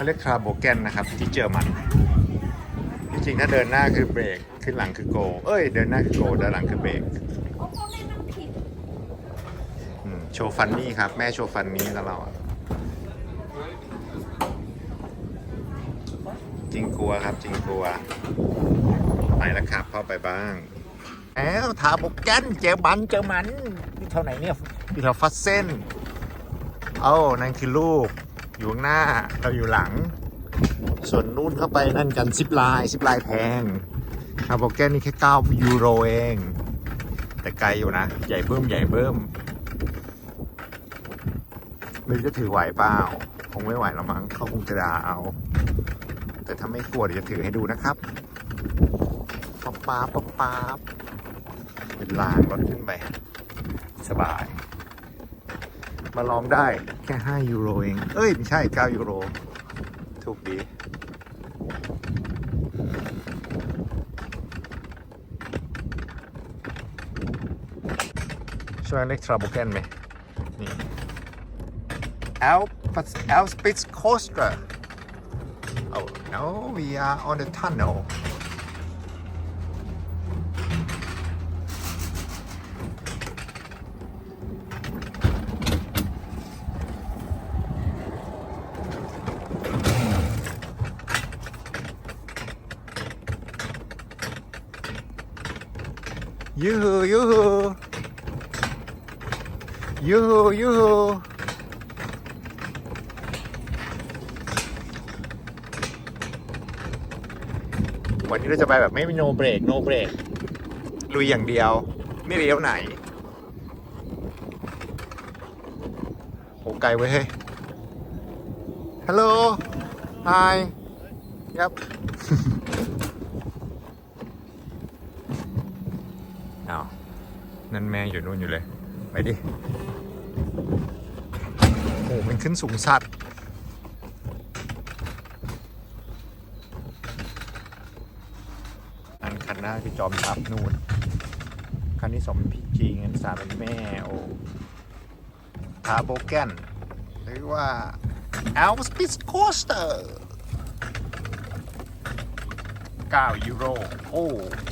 เขาเรียกคาร์โบแกนนะครับที่เจอมันที่จริงถ้าเดินหน้าคือเบรกขึ้นหลังคือโก เอ้ย เดินหน้าคือโกเดินหลังคือเบรกโชว์ฟันนี่ครับ แม่โชว์ฟันนี่แล้วเราอะจริงกลัวครับ จริงกลัว ไปแล้วครับเข้าไปบ้างแอวทาโบแกนเจอมันเจอมันอยู่เท่าไหนเนี่ยอยู่แถวฟัสเส้น เอ้านั่นคือลูก อยู่ข้างหน้าเราอยู่หลัง ส่วนนู่นเข้าไปนั่นกันซิปลน์ซิปลน์แพงคาร์โบแกนนี่แค่9ยูโรเอง แต่ไกลอยู่นะ ใหญ่เบิ่มใหญ่เบิ่มไม่รู้จะถือไหวเปล่า คงไม่ไหวแล้วมั้งเขาคงจะด่าเอา แต่ถ้าไม่กลัวเดี๋ยวจะถือให้ดูนะครับป๊าป๊าป๊าป๊าเป็นลางรถขึ้นไป สบาย มาลองได้แค่ 5 ยูโรเอง เอ้ย ไม่ใช่ 9 ยูโร ถูกดี ช่วยเล็กทราโบเกนไหมนี่ Al Al Spitz Coaster Oh no we are on the tunnel ยูฮูยูฮูยูฮูยูฮูวันนี้เราจะไปแบบไม่มีโนเบรกโนเบรกลุยอย่างเดียว ไม่เลี้ยวไหนโหไกลเว้ยเฮ้ยฮัลโหลไฮครับ อ้าว นั่นแม่อยู่นู่นอยู่เลย ไปดิ โอ้มันขึ้นสูงสัตว์อันคันหน้าคือจอมทัพนู่น คันที่สองเป็นพีจีงินสามเป็นแม่ โอ้คาโบแกนหรือว่า a l p s p i t z Coaster 9ยูโร โอ้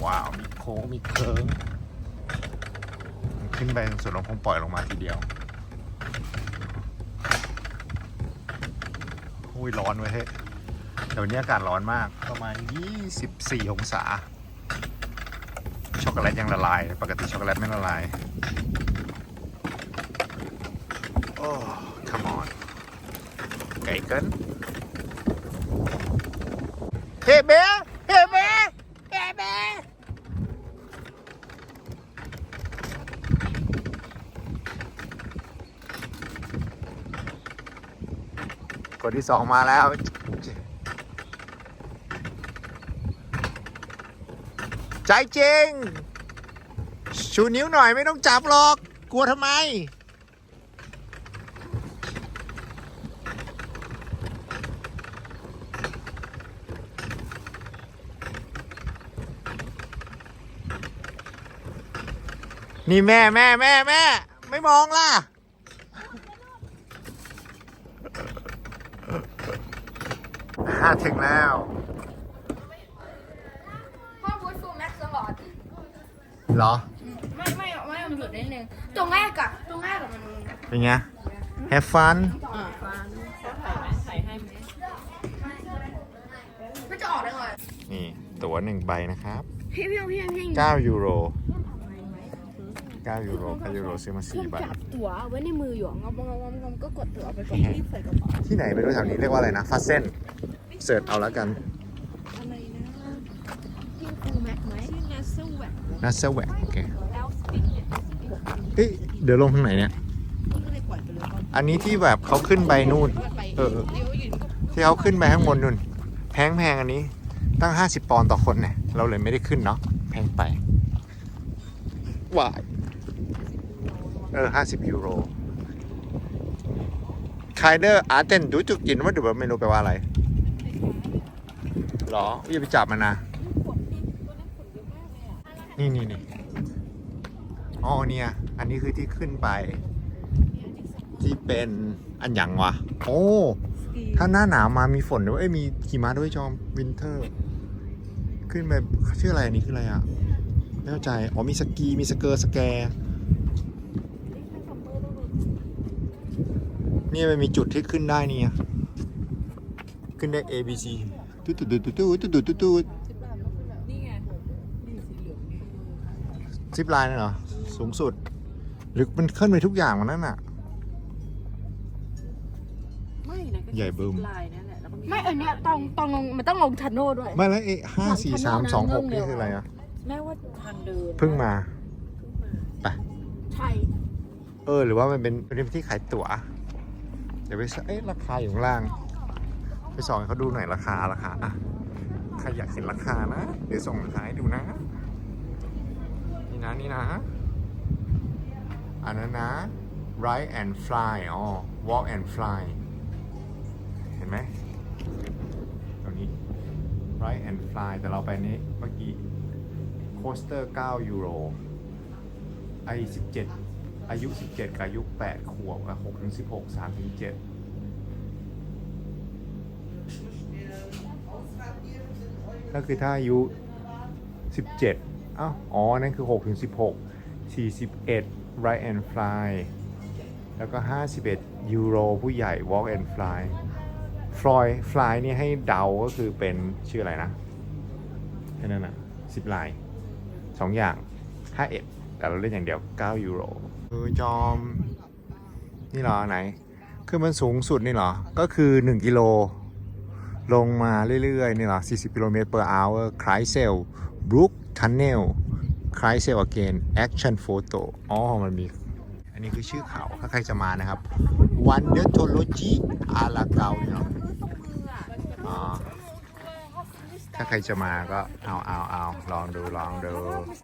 ว้าว มีโค้งมีเคิร์ง ขึ้นไปส่วนลงคงปล่อยลงมาทีเดียวอุ้ยร้อนเว้ยเฮ้ยแต่วันนี้อากาศร้อนมากประมาณ 24 องศา ช็อกโกแลตยังละลาย ปกติช็อกโกแลตไม่ละลายโอ้ come on ไก่เกินเฮ้เบ้เฮ้เบ้เฮ้เบ้ คนที่สองมาแล้ว ใจจริง ชูนิ้วหน่อยไม่ต้องจับหรอก กลัวทำไม นี่แม่แม่แม่แม่ ไม่มองล่ะ ห้าถึงแล้วพ่อบูธฟูแม็กซ์ตลอด เหรอ ไม่ไม่ไม่มันหลุดนิดนึงตรงแรกอะตรงแรกอะมันเป็นไง have fun อ่าไม่จะออกได้เลยนี่ตั๋วหนึ่งใบนะครับ พี่พี่พี่พี่9ยูโร 9ยูโร9ยูโรซื้อมา4ใบจับตั๋วไว้ในมืออยู่งอมงอมงอมก็กดตั๋วไปก่อนรีบใส่กระเป๋าที่ไหนไม่รู้แถวนี้เรียกว่าอะไรนะฟาเส้นเสิร์ชเอาแล้วกันอะไรนะพี่ฟูแม็กซ์ไหมชื่อนัสเซลแวกนัสเซลแวกโอเคเฮ้ยเดี๋ยวลงทางไหนเนี่ยก็เลยปล่อยไปเลยอันนี้ที่แบบเขาขึ้นไปนู่นไปเออเดี๋ยวอยู่ก็ที่เขาขึ้นไปข้างบนนู่นแพงแพงอันนี้ตั้ง 50 ปอนด์ต่อคนเนี่ยเราเลยไม่ได้ขึ้นเนาะแพงไปวาย เออ50ยูโรคายเดอร์อาร์เตนดูจุกจินว่าดูแบบไม่รู้แปลว่าอะไรหรออย่าไปจับมันนะ นี่นี่นี่อ๋อเนี่ย อันนี้คือที่ขึ้นไป ที่เป็นอันหยังวะ โอ้สกีถ้าหน้าหนาวมามีฝนด้วยเอ้ยมีหิมะด้วยจอมวินเทอร์ ขึ้นไปชื่ออะไรอันนี้คืออะไรอะไม่เข้าใจ อ๋อมีสกีมีสเกอร์สแกร์ นี่มันมีจุดที่ขึ้นได้นี่ขึ้นได้ A B C ตุ๊ดตุ๊ดตุ๊ดตุ๊ดตุ๊ดตุ๊ดตุ๊ดตุ๊ดซิปไลน์นั่เหรอ สูงสุด หรือมันขึ้นไปทุกอย่างมันนั่นอะ ไม่ใหญ่บึ้มไม่อันเนี้ยต้องต้องลงมันต้องลงชันโน่ด้วย ไม่แล้วเอห้าสี่สามสองหกนี่คืออะไรอะ แม่ว่าทางเดินเพิ่งมาไปใช่ เออ หรือว่ามันเป็นเป็นที่ขายตั๋ว เดี๋ยวไปเอ๊ะราคาอยู่ข้างล่าง ไปส่องให้เขาดูหน่อยราคาราคาอะใครอยากเห็นราคานะ เดี๋ยวส่งราคาให้ดูนะ นี่นะนี่นะ อันนั้นนะ ride and fly อ๋อ walk and fly เห็นไหมตรงนี้ ride and fly แต่เราไปนี้เมื่อกี้ coaster 9 ยูโรไอ17 อายุ 17 กับอายุ 8 ขวบกับ6ถึง16 3ถึง7ก็คือถ้าอายุ 17อ้าวอ๋อ นั่นคือ 6 ถึง 16 41 Ride and Fly แล้วก็ 51 ยูโร ผู้ใหญ่ Walk and Fly ฟลอยฟลายนี่ให้เดาก็คือเป็นชื่ออะไรนะแค่นั้นอะสิบลายสองอย่าง 51 แต่เราเล่นอย่างเดียว 9 ยูโร เออจอม นี่เหรอไหน คือมันสูงสุดนี่เหรอ ก็คือ 1 กิโล ลงมาเรื่อยๆ นี่เหรอ 40 กิโลเมตร per hour คลายเซลบรูคทันเนลคลายเซล again action photo อ๋อ มันมี อันนี้คือชื่อเขา ถ้าใครจะมานะครับ Wondertology อาลาเกาเนี่ยเนาะอ๋อถ้าใครจะมาก็เอาเอาเอาลองดูลองดู